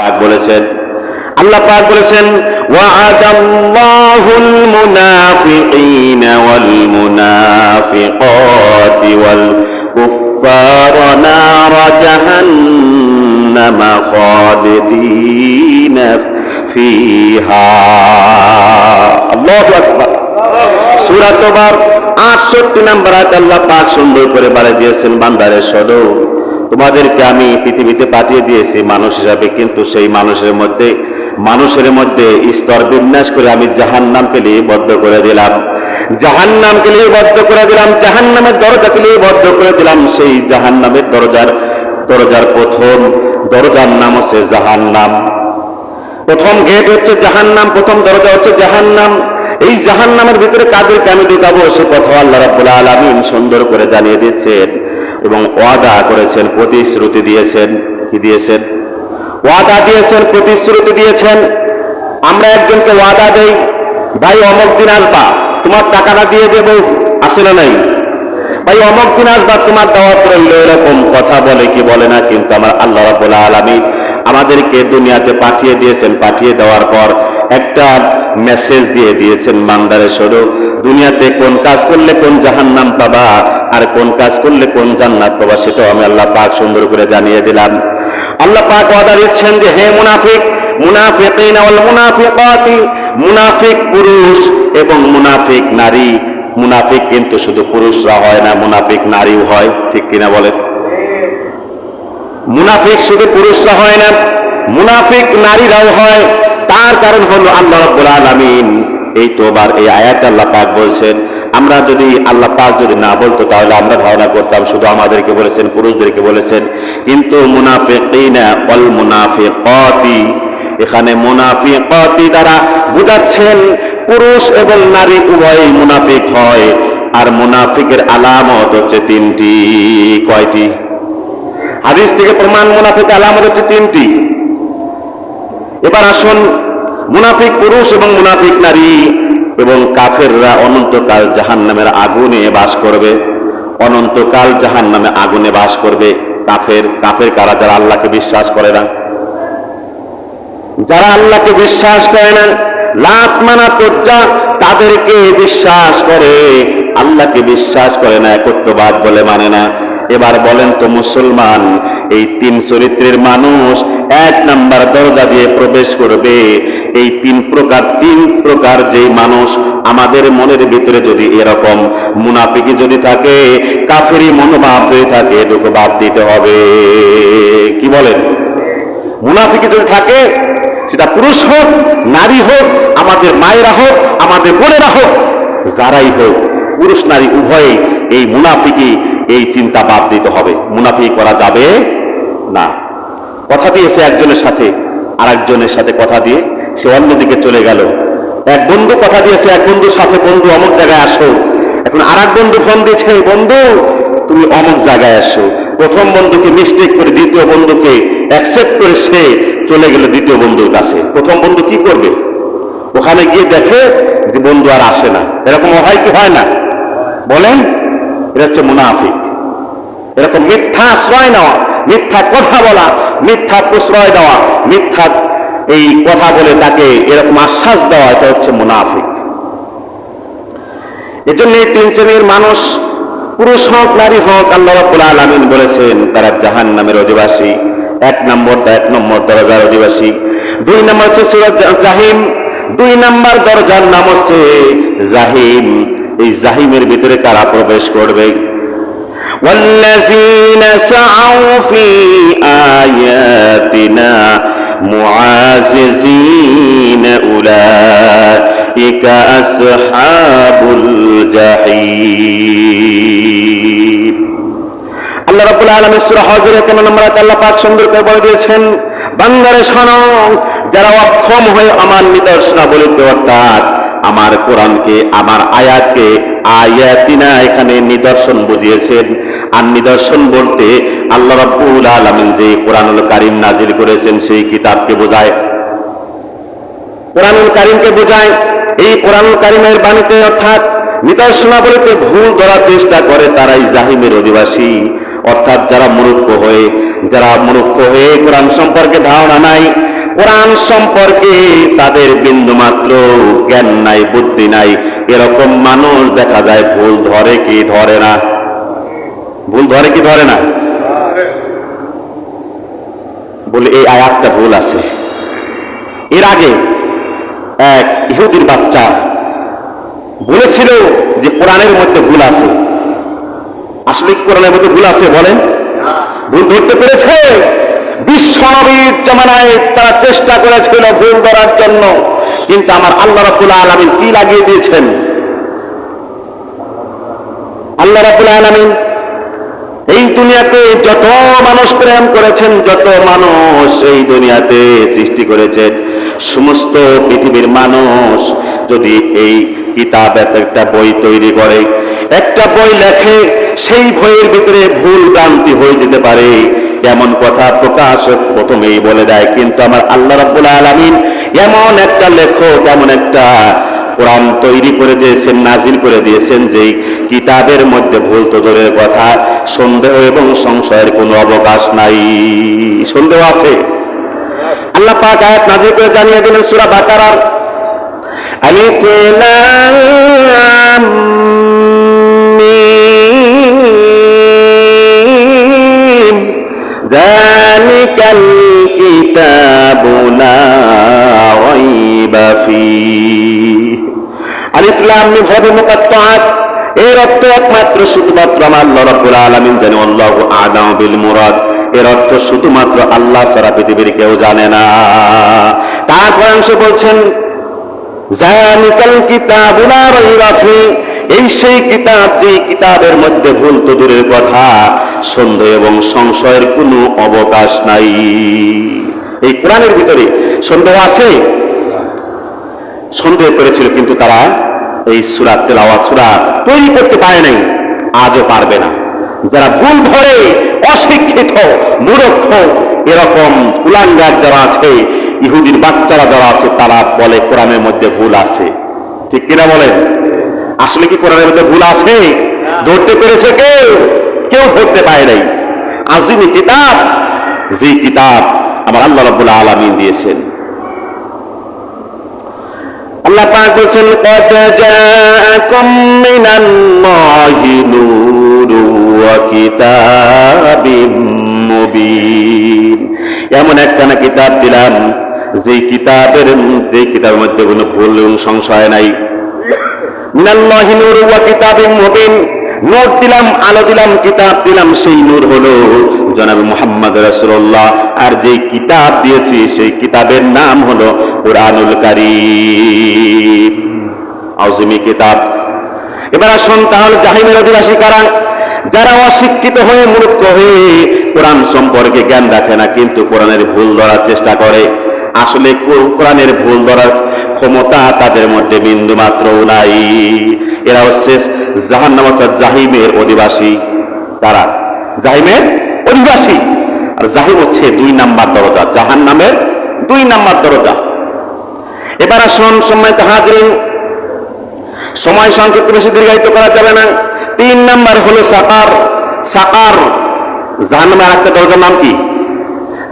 পাক বলেছেন। আল্লাহ পাক বলেছেন ওয়াদাল্লাহুল মুনাফিকিনা ওয়াল মুনাফিকাতি ওয়াল কুফার নার খালিদিনা ফিহা। আল্লাহু আকবার। সূরা তোবার 68 নম্বর আয়াত আল্লাহ পাক সুন্দর করে বলে দিয়েছেন বান্দারে সদর তোমাদেরকে আমি পৃথিবীতে পাঠিয়ে দিয়েছি মানুষ হিসাবে, কিন্তু সেই মানুষের মধ্যে মানুষের মধ্যে স্তর বিন্যাস করে আমি জাহান জাহান্নামকে লিপিবদ্ধ করে দিলাম। জাহান জাহান্নামকে লিপিবদ্ধ করে দিলাম জাহান জাহান্নামের দরজাকে লিপিবদ্ধ করে দিলাম। সেই জাহান্নামের দরজার দরজার প্রথম, দরজার নাম হচ্ছে জাহান্নাম। প্রথম গেট হচ্ছে জাহান্নাম, প্রথম দরজা হচ্ছে জাহান্নাম। এই জাহান্নামের ভিতরে কাদেরকে আমি ঢুকাবো? সে কথা আল্লাহ রাব্বুল আলামিন সুন্দর করে জানিয়ে দিচ্ছেন। এবং ওয়াদা করেছেন, প্রতিশ্রুতি দিয়েছেন, কি দিয়েছেন? ওয়াদা দিয়েছেন, প্রতিশ্রুতি দিয়েছেন, আমরা একজনকে ওয়াদা দেই, ভাই, অমক দিন আসবা, তোমার টাকাটা দিয়ে দেব, আসে না নাই? ভাই, অমক দিন আসবা, তোমার দাওয়াত রইল, এরকম কথা বলে কি বলে না, কিন্তু আমার আল্লাহ রাব্বুল আলামিন আমাদেরকে দুনিয়াতে পাঠিয়ে দিয়েছেন, পাঠিয়ে দেওয়ার পর একটা মেসেজ দিয়ে দিয়েছেন মান্দারে, সরু, দুনিয়াতে কোন কাজ করলে কোন জাহান্নাম পাবা আর কোন কাজ করলে কোন জান্নাত পাবা সেটাও আমি আল্লাহ পাক সুন্দর করে জানিয়ে দিলাম। আল্লাহ পাক ওয়াদা দিচ্ছেন যে, হে মুনাফিক মুনাফিকাতি, মুনাফিক পুরুষ এবং মুনাফিক নারী। মুনাফিক কিন্তু শুধু পুরুষরা হয় না, মুনাফিক নারীও হয়। ঠিক কিনা বলে মুনাফিক শুধু পুরুষরা হয় না, মুনাফিক নারীরাও হয়। তার কারণ হলো আল্লাহ রাব্বুল আলামিন। এই তোবার এই আয়াত আল্লাহ পাক বলছেন, আমরা যদি আল্লাহ পাক যদি না বলতো তাহলে আমরা ধারণা করতাম শুধু আমাদেরকে বলেছেন, পুরুষদেরকে বলেছেন। কিন্তু মুনাফিকিনা ওয়াল মুনাফিকাতি, এখানে মুনাফিকাতি দ্বারা বুঝাচ্ছেন পুরুষ এবং নারী উভয়ই মুনাফিক হয়, আর মুনাফিকের আলামত হচ্ছে তিনটি। কয়টি? হাদিস থেকে প্রমাণ মুনাফিক আলামত হচ্ছে তিনটি। এবার আসুন মুনাফিক পুরুষ এবং মুনাফিক নারী এবং কাফেররা অনন্তকাল জাহান নামের আগুনে বাস করবে। অনন্তকাল জাহান নামে আগুনে বাস করবে কাফের। কাফের কারা? যারা আল্লাহকে বিশ্বাস করে না। যারা আল্লাহকে বিশ্বাস করে না, লাত মানা পর্যা তাদেরকে বিশ্বাস করে। আল্লাহকে বিশ্বাস করে না, একত্ববাদ বলে মানে না। এবার বলেন তো মুসলমান, এই তিন চরিত্রের মানুষ এক নাম্বার দরজা দিয়ে প্রবেশ করবে। এই তিন প্রকার তিন প্রকার যে মানুষ আমাদের মনের ভিতরে যদি এরকম মুনাফিকি যদি থাকে কাফেরি মনোভাব যদি থাকে এটুকু বাদ দিতে হবে। কি বলেন? মুনাফিকি যদি থাকে, সেটা পুরুষ হোক, নারী হোক, আমাদের মায়েরা হোক, আমাদের বোনেরা হোক, যারাই হোক, পুরুষ নারী উভয়ই এই মুনাফিকি এই চিন্তা বাদ দিতে হবে। মুনাফি করা যাবে না। কথা দিয়েছে একজনের সাথে আর একজনের সাথে কথা দিয়ে সে অন্যদিকে চলে গেল। এক বন্ধু কথা দিয়েছে, এক বন্ধুর সাথে বন্ধু অমুক জায়গায় আসো। এখন আর এক বন্ধু ফোন দিয়েছে "এই বন্ধু, তুমি অমুক জায়গায় আসো। প্রথম বন্ধুকে মিস্টেক করে দ্বিতীয় বন্ধুকে অ্যাকসেপ্ট করে সে চলে গেল দ্বিতীয় বন্ধুর কাছে। প্রথম বন্ধু কি করবে? ওখানে গিয়ে দেখে যে বন্ধু আর আসে না। এরকম হয় কি হয় না? বলেন এটা হচ্ছে মুনাফিক। এরকম মিথ্যা আশ্রয় নেওয়া, মিথ্যা কথা বলা, মিথ্যা প্রশ্রয় দেওয়া, মিথ্যা এই কথা বলে তাকে এরকম আশ্বাস দেওয়া এটা হচ্ছে মুনাফিক এজন্য এই তিন শ্রেণীর মানুষ পুরুষ হোক নারী হোক আল্লাহ রাব্বুল আলামিন বলেছেন তারা জাহান নামের অধিবাসী এক নম্বর এক নম্বর দরজার অধিবাসী দুই নম্বর হচ্ছে সূরা জাহিম দুই নম্বর দরজার নাম হচ্ছে জাহিম এই জাহিমের ভিতরে তারা প্রবেশ করবে والذين سعوا في آياتنا معاززين أولئك أصحاب الجحيم আল্লাহ রাব্বুল আলামিন সূরা হজরে কেন নম্বর আয়াতে আল্লাহ পাক সুন্দর করে বলে দিয়েছেন বান্দারে শোনো যারা অক্ষম হয়ে আমার নিদর্শনাবলীকে অর্থাৎ আমার কোরআনকে, আমার আয়াতকে, আয়াতিনা এখানে নিদর্শন বুঝিয়েছেন। আর নিদর্শন বলতে আল্লাহ রাব্বুল আলামিন যে কোরআনুল কারীম নাজিল করেছেন সেই কিতাবকে বোঝায়। কোরআনুল কারীমকে বোঝায়। এই কোরআনুল কারীমের বাণীতে অর্থাৎ নিদর্শনাবলীতে ভুল ধরার চেষ্টা করে তারাই জাহিমের অধিবাসী। অর্থাৎ যারা মূর্খ হয়ে, যারা মূর্খ হয়ে কোরআন সম্পর্কে ধারণা নাই কোরআন সম্পর্কে তাদের বিন্দু মাত্র জ্ঞান নাই, বুদ্ধি নাই। এরকম মানুষ দেখা যায় ভুল ধরে কি ধরে না? ভুল ধরে কি ধরে না? বলে, এই আয়াতটা ভুল আছে। এর আগে এক ইহুদির বাচ্চা বলেছিল যে কোরআনের মধ্যে ভুল আছে। আসলে কি কোরআনের মধ্যে ভুল আছে বলেন? ভুল ধরতে পেরেছে? বিশ্বনবীর জমানায় তারা চেষ্টা করেছিল ভুল ধরার জন্য। কিন্তু আমার আল্লাহ রাব্বুল আলামিন কি লাগিয়ে দিয়েছেন? আল্লাহ রাব্বুল আলামিন এই দুনিয়াতে যত মানুষ প্রেম করেছেন, যত মানুষ এই দুনিয়াতে সৃষ্টি করেছেন সমস্ত পৃথিবীর মানুষ যদি এই কিতাব একটা বই তৈরি করে, একটা বই লেখে, সেই বইয়ের ভিতরে ভুল ভ্রান্তি হয়ে যেতে পারে। এমন কথা প্রকাশ প্রথমেই বলে দেয়, কিন্তু আমার আল্লাহ রাব্বুল আলামিন এমন একটা লেখক, এমন একটা কোরআন তৈরি করে দিয়েছেন, নাজিল করে দিয়েছেন যে কিতাবের মধ্যে ভুল তো কথা, সন্দেহ এবং সংশয়ের কোনো অবকাশ নাই। সন্দেহ আছে। আল্লাহ পাক আয়াত নাজিল করে জানিয়ে দিলেন, সূরা বাকারার আলিফ লাম কিতাবু লা রাইবা ফীহ আলিফ লাম মিম হবে মুকাত্তাআত এর অর্থ একমাত্র শুধুমাত্র আমার রাব্বুল আলামিন জানে, আল্লাহু আ'লাম বিল মুরাদ। এর অর্থ শুধুমাত্র আল্লাহ ছাড়া পৃথিবীর কেউ জানে না। তারপর অংশ বলছেন জালিকাল কিতাবু লা রাইবা ফী এই সেই কিতাব যে কিতাবের মধ্যে ভুল তো দূরের কথা। সন্দেহ এবং সংশয়ের কোনো অবকাশ নাই। এই কোরআনের ভিতরে সন্দেহ আছে? সন্দেহ করেছিল, কিন্তু তারা এই সুরা তেলাওয়াত, সুরা তৈরি করতে পারে নাই, আজও পারবে না। যারা ভুল ধরে, অশিক্ষিত, মূর্খ, এরকম কুলাঙ্গার যারা আছে, ইহুদির বাচ্চারা যারা আছে, তারা বলে কোরআনের মধ্যে ভুল আছে। ঠিক কিনা বলেন? আসলে কি কোরআনের মধ্যে ভুল আছে? ধরতে পেরেছে কেউ? কেউ ধরতে পারে নাই। আজিমি কিতাব যে কিতাব আমার আল্লাহ রাব্বুল আলামিন দিয়েছেন। আল্লাহ এমন একখানা কিতাব দিলাম, যে কিতাবের যে কিতাবের মধ্যে কোনো ভুল সংশয় নাই। মিনাল্লাহি নূরু ওয়া কিতাবিম মুবিন। নূর দিলাম, আলো দিলাম, কিতাব দিলাম, সেই নূর হলো জনাব মুহাম্মদ রাসূলুল্লাহ। আর যে কিতাব দিয়েছি, সেই কিতাবের নাম হলো কোরআনুল কারীম। কিতাব। এবার আসুন তাহলে জাহিমের অধিবাসী কারা যারা অশিক্ষিত হয়ে মূর্খ হয়ে কোরআন সম্পর্কে জ্ঞান রাখে না, কিন্তু কোরআনের ভুল ধরার চেষ্টা করে। আসলে কোরআনের ভুল ধরার ক্ষমতা তাদের মধ্যে বিন্দু মাত্রও নাই। এরা হচ্ছে জাহান্নাম অর্থাৎ জাহিমের অধিবাসী তারা? জাহিমের অধিবাসী। আর জাহিম হচ্ছে দুই নাম্বার দরজা জাহান নামের দুই নাম্বার দরজা। এবার আসুন সময় হাজরিন। সময় সংক্ষিপ্ত বেশি দীর্ঘায়িত করা যাবে না। তিন নাম্বার হলো সাকার। সাকার, জাহান্নামের একটা দরজার নাম কি?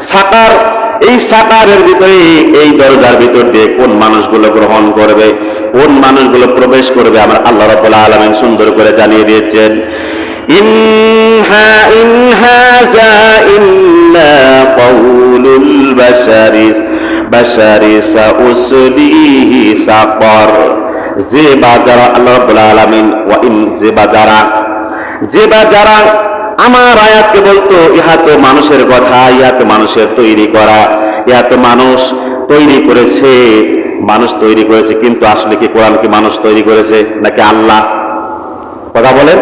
সাকার। এই সাকারের ভিতরে এই দরজার ভিতর দিয়ে কোন মানুষগুলো গ্রহণ করবে? কোন মানুষগুলো প্রবেশ করবে আমার আল্লাহ রাব্বুল আলামিন সুন্দর করে জানিয়ে দিয়েছেন, ইনহা ইনহা যা যে বা যারা আল্লাহ আলামিন যে বা যারা, যে বা যারা আমার আয়াতকে বলতো, ইহা তো মানুষের কথা, ইহা তো মানুষের তৈরি করা, ইহা তো মানুষ তৈরি করেছে। মানুষ তৈরি করেছে, কিন্তু আসলে কি কোরআন কি মানুষ তৈরি করেছে নাকি আল্লাহ? কথা বলেন।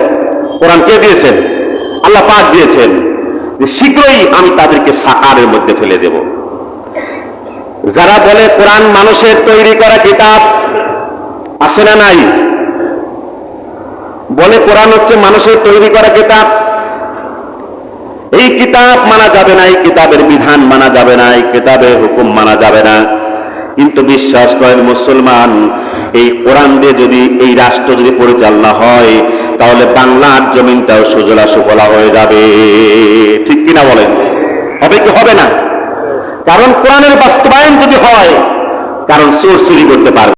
কোরআন কে দিয়েছেন? আল্লাহ পাক দিয়েছেন। যে শীঘ্রই আমি তাদেরকে সাকারের মধ্যে ফেলে দেব। যারা বলে কোরআন মানুষের তৈরি করা কিতাব, আছে না নাই? বলে কোরআন হচ্ছে মানুষের তৈরি করা কিতাব। এই কিতাব মানা যাবে না, এই কিতাবের বিধান মানা যাবে না, এই কিতাবের হুকুম মানা যাবে না। কিন্তু বিশ্বাস করেন মুসলমান, এই কোরআন দিয়ে যদি, এই রাষ্ট্র যদি পরিচালনা হয়, তাহলে বাংলার জমিনটাও সুজলা সুফলা হয়ে যাবে। ঠিক কিনা বলেন? হবে কি হবে না? কারণ কোরআনের বাস্তবায়ন যদি হয়, কারণ চোর চুরি করতে পারবে।